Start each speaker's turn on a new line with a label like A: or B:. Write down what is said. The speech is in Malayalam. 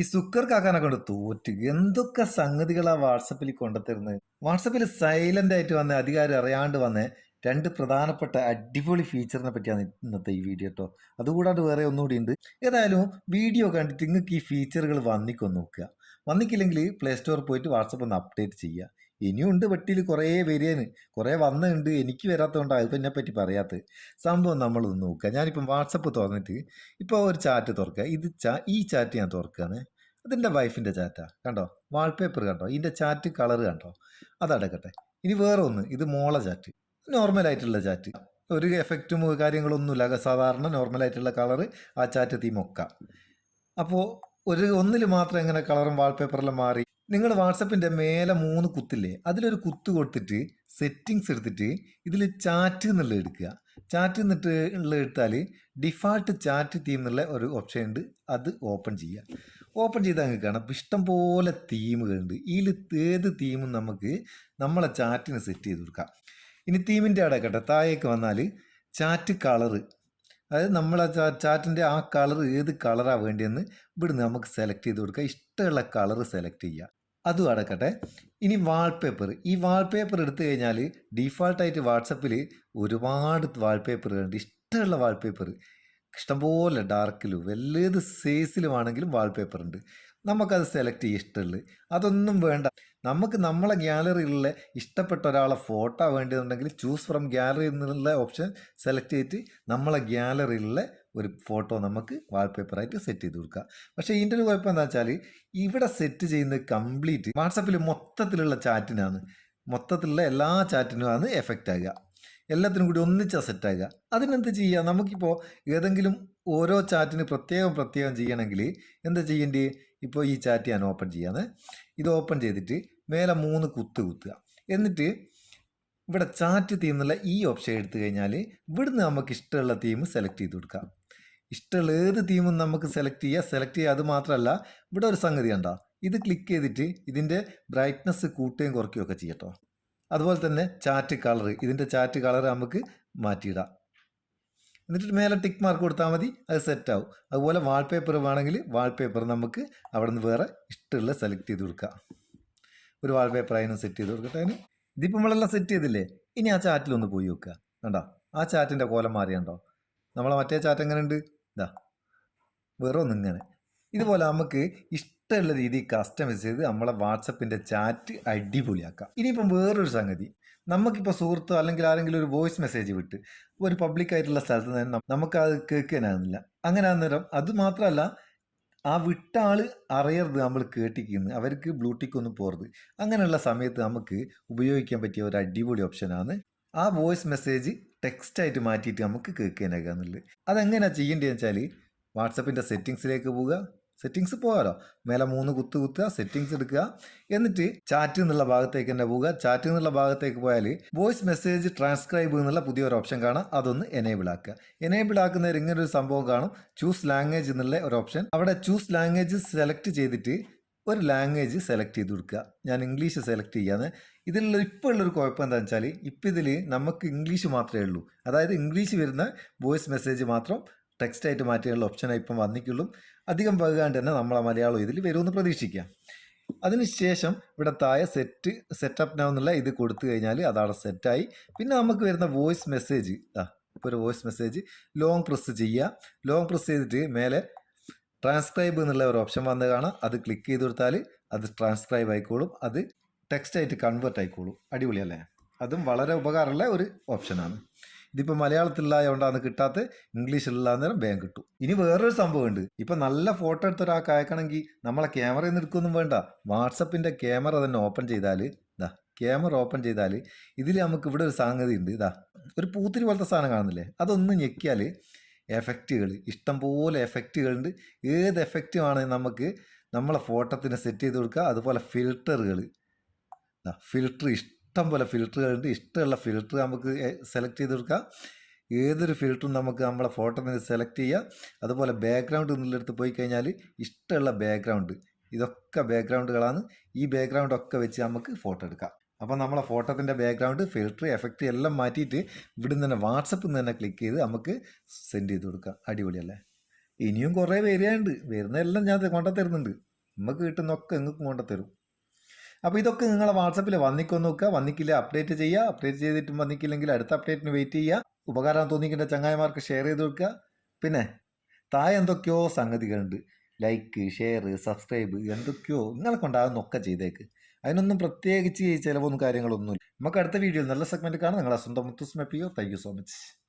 A: ഈ സുക്കർ കാക്കാനെ കൊണ്ട് തോറ്റ്. എന്തൊക്കെ സംഗതികളാ വാട്സപ്പിൽ കൊണ്ടുത്തരുന്നത് വാട്സപ്പിൽ സൈലന്റ് ആയിട്ട് വന്ന അധികാരം അറിയാണ്ട് വന്ന രണ്ട് പ്രധാനപ്പെട്ട അടിപൊളി ഫീച്ചറിനെ പറ്റിയാണ് ഇന്നത്തെ ഈ വീഡിയോ കേട്ടോ അതുകൂടാണ്ട് വേറെ ഒന്നുകൂടി ഉണ്ട്. ഏതായാലും വീഡിയോ കണ്ടിട്ട് നിങ്ങൾക്ക് ഈ ഫീച്ചറുകൾ വന്നിക്കൊന്ന് നോക്കുക. വന്നിക്കില്ലെങ്കിൽ പ്ലേ സ്റ്റോറിൽ പോയിട്ട് വാട്സപ്പ് ഒന്ന് അപ്ഡേറ്റ് ചെയ്യുക. ഇനിയും ഉണ്ട് വെട്ടിയിൽ കുറേ വരികയാണ് കുറേ വന്നുണ്ട്. എനിക്ക് വരാത്തതുകൊണ്ടാണ് അതിപ്പോൾ എന്നെ പറ്റി പറയാത്തത് സംഭവം നമ്മളൊന്ന് നോക്കുക ഞാനിപ്പം വാട്സപ്പ് തുറന്നിട്ട് ഇപ്പോൾ ഒരു ചാറ്റ് തുറക്കുക ഇത് ചാ ഈ ചാറ്റ് ഞാൻ തുറക്കുകയാണ് അതിന്റെ വൈഫിന്റെ ചാറ്റാ. കണ്ടോ? വാൾപേപ്പർ കണ്ടോ? ഇതിന്റെ ചാറ്റ് കളർ കണ്ടോ? അതടക്കട്ടെ. ഇനി വേറെ ഒന്ന് ഇത് മോള ചാറ്റ്. നോർമലായിട്ടുള്ള ചാറ്റ്. ഒരു എഫക്റ്റും കാര്യങ്ങളൊന്നുമില്ല. സാധാരണ നോർമലായിട്ടുള്ള കളറ് ആ ചാറ്റ് തീമൊക്ക അപ്പോൾ ഒരു ഒന്നിൽ മാത്രം ഇങ്ങനെ കളറും വാൾപേപ്പറെല്ലാം മാറി? നിങ്ങൾ വാട്സപ്പിന്റെ മേലെ മൂന്ന് കുത്തില്ലേ? അതിലൊരു കുത്ത് കൊടുത്തിട്ട് സെറ്റിങ്സ് എടുത്തിട്ട് ഇതിൽ ചാറ്റ് എന്നുള്ളത് എടുക്കുക. ചാറ്റ് എന്നിട്ട് ഉള്ളത് എടുത്താൽ ഡിഫാൾട്ട് ചാറ്റ് തീം എന്നുള്ള ഒരു ഓപ്ഷൻ ഉണ്ട് അത് ഓപ്പൺ ചെയ്യുക ഓപ്പൺ ചെയ്താൽ നിങ്ങൾക്ക് കാണാം. ഇഷ്ടം പോലെ തീമുകളുണ്ട് ഇതിൽ ഏത് തീമും നമുക്ക് നമ്മളെ ചാറ്റിന് സെറ്റ് ചെയ്ത് കൊടുക്കാം. ഇനി തീമിന്റെ അടക്കട്ടെ കേട്ടെ. താഴേക്ക് വന്നാൽ ചാറ്റ് കളറ് അതായത് നമ്മൾ ആ ചാറ്റിന്റെ ആ കളർ ഏത് കളറാണ് വേണ്ടിയെന്ന് ഇവിടുന്ന് നമുക്ക് സെലക്ട് ചെയ്ത് കൊടുക്കുക. ഇഷ്ടമുള്ള കളർ സെലക്ട് ചെയ്യുക. അതും അടക്കട്ടെ. ഇനി വാൾപേപ്പർ ഈ വാൾപേപ്പർ എടുത്തു കഴിഞ്ഞാൽ ഡീഫാൾട്ടായിട്ട് വാട്സപ്പിൽ ഒരുപാട് വാൾപേപ്പറുകളുണ്ട് ഇഷ്ടമുള്ള വാൾപേപ്പർ ഇഷ്ടംപോലെ ഡാർക്കിലും വല്ലേത് സൈസിലുമാണെങ്കിലും വാൾപേപ്പർ ഉണ്ട്. നമുക്കത് സെലക്ട് ചെയ്യാൻ ഇഷ്ടമുള്ളത് അതൊന്നും വേണ്ട. നമുക്ക് നമ്മളെ ഗ്യാലറിയിലുള്ള ഇഷ്ടപ്പെട്ട ഒരാളെ ഫോട്ടോ വേണ്ടതുണ്ടെങ്കിൽ ചൂസ് ഫ്രം ഗ്യാലറി എന്നുള്ള ഓപ്ഷൻ സെലക്ട് ചെയ്തിട്ട് നമ്മളെ ഗ്യാലറിയിലുള്ള ഒരു ഫോട്ടോ നമുക്ക് വാൾപേപ്പറായിട്ട് സെറ്റ് ചെയ്ത് കൊടുക്കുക. പക്ഷേ ഇതിന്റെ ഒരു കുഴപ്പം എന്താ വെച്ചാൽ ഇവിടെ സെറ്റ് ചെയ്യുന്ന കംപ്ലീറ്റ് വാട്സപ്പിൽ മൊത്തത്തിലുള്ള ചാറ്റിനാണ് മൊത്തത്തിലുള്ള എല്ലാ ചാറ്റിനും ചാറ്റിനുമാണ് എഫക്റ്റ് ആകുക. എല്ലാത്തിനും കൂടി ഒന്നിച്ചാ സെറ്റ് ആകുക അതിനെന്ത് ചെയ്യുക നമുക്കിപ്പോൾ ഏതെങ്കിലും ഓരോ ചാറ്റിന് പ്രത്യേകം പ്രത്യേകം ചെയ്യണമെങ്കിൽ എന്താ ചെയ്യേണ്ടി? ഇപ്പോൾ ഈ ചാറ്റ് ഞാൻ ഓപ്പൺ ചെയ്യാന്ന്. ഇത് ഓപ്പൺ ചെയ്തിട്ട് മേലെ മൂന്ന് കുത്ത് കുത്തുക. എന്നിട്ട് ഇവിടെ ചാറ്റ് തീം എന്നുള്ള ഈ ഓപ്ഷൻ എടുത്തു കഴിഞ്ഞാൽ ഇവിടുന്ന് നമുക്ക് ഇഷ്ടമുള്ള തീം സെലക്ട് ചെയ്ത് കൊടുക്കാം. ഇഷ്ടമുള്ള ഏത് തീമും നമുക്ക് സെലക്ട് ചെയ്യുക സെലക്ട് ചെയ്യുക അത് മാത്രമല്ല ഇവിടെ ഒരു സംഗതി കണ്ടോ? ഇത് ക്ലിക്ക് ചെയ്തിട്ട് ഇതിന്റെ ബ്രൈറ്റ്നസ് കൂട്ടുകയും കുറയ്ക്കുകയൊക്കെ ചെയ്യട്ടോ അതുപോലെ തന്നെ ചാറ്റ് കളർ ഇതിന്റെ ചാറ്റ് കളർ നമുക്ക് മാറ്റിയിടാം. എന്നിട്ട് മേലെ ടിക്ക് മാർക്ക് കൊടുത്താൽ മതി അത് സെറ്റാവും അതുപോലെ വാൾപേപ്പർ വേണമെങ്കിൽ വാൾപേപ്പർ നമുക്ക് അവിടെ നിന്ന് വേറെ ഇഷ്ടമുള്ള സെലക്ട് ചെയ്ത് കൊടുക്കാം. ഒരു വാൾപേപ്പർ അതിന് സെറ്റ് ചെയ്ത് കൊടുക്കട്ടെ. അതിന് ഇതിപ്പോൾ നമ്മളെല്ലാം സെറ്റ് ചെയ്തില്ലേ? ഇനി ആ ചാറ്റിലൊന്ന് പോയി വെക്കുക കണ്ടോ? ആ ചാറ്റിന്റെ കോലം മാറിയുണ്ടോ? നമ്മളെ മറ്റേ ചാറ്റ് എങ്ങനെ ഉണ്ട് ഇതാ വേറെ ഒന്നിങ്ങനെ. ഇതുപോലെ നമുക്ക് ഇഷ്ടമുള്ള രീതിയിൽ കസ്റ്റമൈസ് ചെയ്ത് നമ്മളെ വാട്സപ്പിന്റെ ചാറ്റ് അടിപൊളിയാക്കാം. ഇനിയിപ്പം വേറൊരു സംഗതി. നമുക്കിപ്പോൾ സുഹൃത്തോ അല്ലെങ്കിൽ ആരെങ്കിലും ഒരു വോയിസ് മെസ്സേജ് വിട്ട് ഒരു പബ്ലിക് ആയിട്ടുള്ള സ്ഥലത്ത് തന്നെ നമുക്കത് കേൾക്കാനാകുന്നില്ല. അങ്ങനെ അന്നേരം അത് മാത്രമല്ല ആ വിട്ട ആൾ അറിയരുത് നമ്മൾ കേട്ടിരിക്കുന്നത്. അവർക്ക് ബ്ലൂടിക്ക് ഒന്നും പോകരുത്. അങ്ങനെയുള്ള സമയത്ത് നമുക്ക് ഉപയോഗിക്കാൻ പറ്റിയ ഒരു അടിപൊളി ഓപ്ഷനാണ് ആ വോയിസ് മെസ്സേജ് ടെക്സ്റ്റായിട്ട് മാറ്റിയിട്ട് നമുക്ക് കേൾക്കാനാകാന്നുള്ളത്. അതെങ്ങനെയാണ് ചെയ്യേണ്ടതെന്ന് വെച്ചാൽ വാട്സപ്പിന്റെ സെറ്റിങ്സിലേക്ക് പോവുക സെറ്റിങ്സ് പോകാമല്ലോ മേലെ മൂന്ന് കുത്ത് കുത്തുക സെറ്റിങ്സ് എടുക്കുക. എന്നിട്ട് ചാറ്റ് എന്നുള്ള ഭാഗത്തേക്ക് തന്നെ പോവുക. ചാറ്റ് എന്നുള്ള ഭാഗത്തേക്ക് പോയാൽ വോയിസ് മെസ്സേജ് ട്രാൻസ്ക്രൈബ് എന്നുള്ള പുതിയൊരു ഓപ്ഷൻ കാണാം. അതൊന്ന് എനേബിൾ ആക്കുക. എനേബിൾ ആക്കുന്നതിൽ ഇങ്ങനെ ഒരു സംഭവം കാണും. ചൂസ് ലാംഗ്വേജ് എന്നുള്ള ഒരു ഓപ്ഷൻ അവിടെ ചൂസ് ലാംഗ്വേജ് സെലക്ട് ചെയ്തിട്ട് ഒരു ലാംഗ്വേജ് സെലക്ട് ചെയ്ത് കൊടുക്കുക. ഞാൻ ഇംഗ്ലീഷ് സെലക്ട് ചെയ്യാന്ന്. ഇതിലുള്ള ഇപ്പോൾ ഉള്ളൊരു കുഴപ്പം എന്താണെന്ന് വെച്ചാൽ ഇപ്പം ഇതിൽ നമുക്ക് ഇംഗ്ലീഷ് മാത്രമേ ഉള്ളൂ. അതായത് ഇംഗ്ലീഷ് വരുന്ന വോയിസ് മെസ്സേജ് മാത്രം ടെക്സ്റ്റായിട്ട് മാറ്റാനുള്ള ഓപ്ഷനായി ഇപ്പം വന്നിക്കുള്ളൂ. അധികം വൈകാണ്ട് തന്നെ നമ്മളെ മലയാളം ഇതിൽ വരുമെന്ന് പ്രതീക്ഷിക്കാം. അതിനുശേഷം ഇവിടെ താഴെ സെറ്റ് സെറ്റപ്പ് നൗ എന്നുള്ള ഇത് കൊടുത്തു കഴിഞ്ഞാൽ അതവിടെ സെറ്റായി പിന്നെ നമുക്ക് വരുന്ന വോയിസ് മെസ്സേജ് ആ ഇപ്പോൾ ഒരു വോയിസ് മെസ്സേജ് ലോങ് പ്രസ് ചെയ്യുക. ലോങ് പ്രസ് ചെയ്തിട്ട് മേലെ ട്രാൻസ്ക്രൈബ് എന്നുള്ള ഒരു ഓപ്ഷൻ വന്ന് കാണാം. അത് ക്ലിക്ക് ചെയ്ത് കൊടുത്താൽ അത് ട്രാൻസ്ക്രൈബ് ആയിക്കോളും. അത് ടെക്സ്റ്റായിട്ട് കൺവേർട്ട് ആയിക്കോളും. അടിപൊളിയല്ലേ? അതും വളരെ ഉപകാരമുള്ള ഒരു ഓപ്ഷനാണ് ഇതിപ്പോൾ മലയാളത്തിലുള്ളതുകൊണ്ടാണ് കിട്ടാത്ത ഇംഗ്ലീഷിലുള്ള നേരം വേഗം കിട്ടും ഇനി വേറൊരു സംഭവമുണ്ട്. ഇപ്പം നല്ല ഫോട്ടോ എടുത്ത ഒരാൾക്ക് അയക്കണമെങ്കിൽ നമ്മളെ ക്യാമറയിൽ നിന്ന് എടുക്കൊന്നും വേണ്ട. വാട്സപ്പിന്റെ ക്യാമറ തന്നെ ഓപ്പൺ ചെയ്താൽ ഇതാ ക്യാമറ ഓപ്പൺ ചെയ്താൽ ഇതിൽ നമുക്ക് ഇവിടെ ഒരു സംഗതി ഉണ്ട് ഇതാ ഒരു പൂത്തിരി പോലത്തെ സാധനം കാണുന്നില്ലേ? അതൊന്ന് ഞെക്കിയാൽ എഫക്റ്റുകൾ ഇഷ്ടംപോലെ എഫക്റ്റുകളുണ്ട്. ഏത് എഫക്റ്റുമാണ് നമുക്ക് നമ്മളെ ഫോട്ടോത്തിന് സെറ്റ് ചെയ്ത് കൊടുക്കുക അതുപോലെ ഫിൽറ്ററുകൾ ഫിൽറ്റർ ഇഷ്ടം പോലെ ഫിൽറ്ററുകളുണ്ട് ഇഷ്ടമുള്ള ഫിൽറ്റർ നമുക്ക് സെലക്ട് ചെയ്ത് കൊടുക്കാം. ഏതൊരു ഫിൽറ്ററും നമുക്ക് നമ്മളെ ഫോട്ടോ നിന്ന് സെലക്ട് ചെയ്യുക അതുപോലെ ബാക്ക്ഗ്രൗണ്ട് എന്നുള്ളിടത്ത് പോയി കഴിഞ്ഞാൽ ഇഷ്ടമുള്ള ബാക്ക്ഗ്രൗണ്ട് ഇതൊക്കെ ബാക്ക്ഗ്രൗണ്ടുകളാണ് ഈ ബാക്ക്ഗ്രൗണ്ട് ഒക്കെ വെച്ച് നമുക്ക് ഫോട്ടോ എടുക്കാം. അപ്പോൾ നമ്മളെ ഫോട്ടോത്തിന്റെ ബാക്ക്ഗ്രൗണ്ട് ഫിൽറ്റർ എഫക്റ്റ് എല്ലാം മാറ്റിയിട്ട് ഇവിടുന്ന് തന്നെ വാട്സപ്പിൽ നിന്ന് തന്നെ ക്ലിക്ക് ചെയ്ത് നമുക്ക് സെൻഡ് ചെയ്ത് കൊടുക്കാം. അടിപൊളിയല്ലേ? ഇനിയും കുറേ വരികയുണ്ട് വരുന്നതെല്ലാം ഞാൻ കൊണ്ടുത്തരുന്നുണ്ട്. നമുക്ക് കിട്ടുന്നൊക്കെ നിങ്ങൾക്ക് കൊണ്ടു തരും അപ്പോൾ ഇതൊക്കെ നിങ്ങളെ വാട്സപ്പിൽ വന്നിക്കൊന്ന് നോക്കുക. വന്നിക്കില്ല അപ്ഡേറ്റ് ചെയ്യുക. അപ്ഡേറ്റ് ചെയ്തിട്ടും വന്നിക്കില്ലെങ്കിൽ അടുത്ത അപ്ഡേറ്റിന് വെയിറ്റ് ചെയ്യുക. ഉപകാരം തോന്നിക്കേണ്ട ചങ്ങായിമാർക്ക് ഷെയർ ചെയ്ത് കൊടുക്കുക. പിന്നെ താഴെ എന്തൊക്കെയോ സംഗതികളുണ്ട്. ലൈക്ക് ഷെയർ സബ്സ്ക്രൈബ് എന്തൊക്കെയോ നിങ്ങളെ കൊണ്ടാകുന്നൊക്കെ ചെയ്തേക്ക്. അതിനൊന്നും പ്രത്യേകിച്ച് ചിലവൊന്നും കാര്യങ്ങളൊന്നുമില്ല. നമുക്ക് അടുത്ത വീഡിയോ നല്ല സെഗ്മെന്റ് കാണാം. നിങ്ങളെ സ്വന്തം മുത്തുസ്മപ്പിയോ താങ്ക് യു സോ മച്ച്